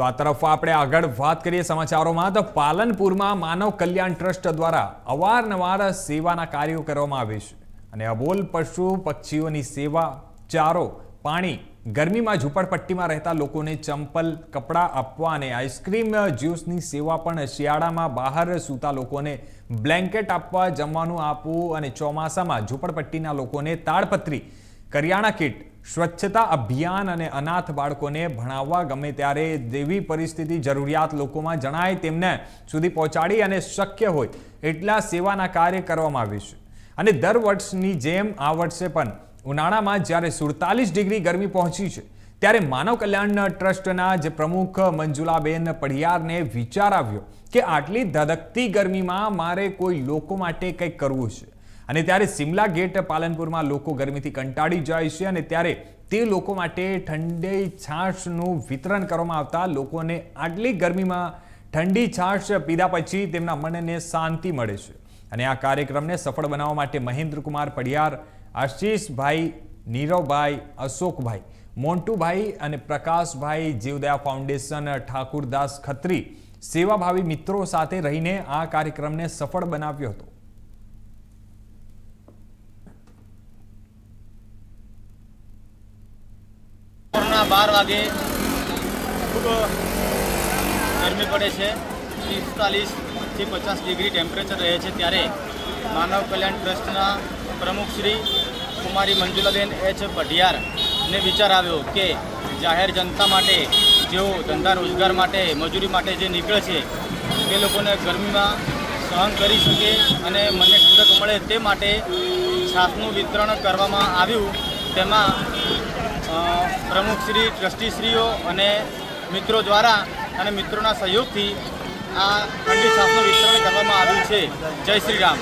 તો આ તરફ આપણે આગળ વાત કરીએ સમાચારોમાં. તો પાલનપુરમાં માનવ કલ્યાણ ટ્રસ્ટ દ્વારા અવારનવાર સેવાના કાર્યો કરવામાં આવે છે. અને અબોલ પશુ પક્ષીઓની સેવા, ચારો, પાણી, ગરમીમાં ઝૂંપડપટ્ટીમાં રહેતા લોકોને ચંપલ, કપડાં આપવા અને આઈસ્ક્રીમ, જ્યુસની સેવા પણ શિયાળામાં બહાર સૂતા લોકોને બ્લેન્કેટ આપવા, જમવાનું આપવું અને ચોમાસામાં ઝૂંપડપટ્ટીના લોકોને તાડપત્રી કરિયાણા કીટ, સ્વચ્છતા અભિયાન અને અનાથ બાળકોને ભણાવવા ગમે ત્યારે જેવી પરિસ્થિતિ જરૂરિયાત લોકોમાં જણાય તેમને સુધી પહોંચાડી અને શક્ય હોય એટલા સેવાના કાર્ય કરવામાં આવ્યું છે. અને દર વર્ષની જેમ આ વર્ષે પણ ઉનાળામાં જ્યારે સુડતાલીસ ડિગ્રી ગરમી પહોંચી છે, ત્યારે માનવ કલ્યાણ ટ્રસ્ટના જે પ્રમુખ મંજુલાબેન પઢિયારને વિચાર આવ્યો કે આટલી ધધકતી ગરમીમાં મારે કોઈ લોકો માટે કંઈક કરવું છે. અને ત્યારે સિમલા ગેટ પાલનપુરમાં લોકો ગરમીથી કંટાળી જાય છે અને ત્યારે તે લોકો માટે ઠંડી છાશનું વિતરણ કરવામાં આવતા લોકોને આટલી ગરમીમાં ઠંડી છાશ પીધા પછી તેમના મનને શાંતિ મળે છે. અને આ કાર્યક્રમને સફળ બનાવવા માટે મહેન્દ્રકુમાર પડિયાર, આશીષભાઈ, નીરવભાઈ, અશોકભાઈ, મોન્ટુભાઈ અને પ્રકાશભાઈ જીવદયા ફાઉન્ડેશન, ઠાકુરદાસ ખત્રી સેવાભાવી મિત્રો સાથે રહીને આ કાર્યક્રમને સફળ બનાવ્યો હતો. બાર વાગે ખૂબ ગરમી પડે છે. પિસ્તાલીસથી પચાસ ડિગ્રી ટેમ્પરેચર રહે છે ત્યારે માનવ કલ્યાણ ટ્રસ્ટના પ્રમુખ શ્રી કુમારી મંજુલાબેન એચ. પઢિયારને વિચાર આવ્યો કે જાહેર જનતા માટે, જેઓ ધંધા રોજગાર માટે, મજૂરી માટે જે નીકળે છે, તે લોકોને ગરમીમાં સહન કરી શકે અને મને ઠંડક મળે તે માટે છાસનું વિતરણ કરવામાં આવ્યું. તેમાં પ્રમુખશ્રી ટ્રસ્ટીશ્રીઓ અને મિત્રો દ્વારા અને મિત્રોના સહયોગથી આ ઠંડી છાસનું વિતરણ કરવામાં આવ્યું છે. જય શ્રી રામ.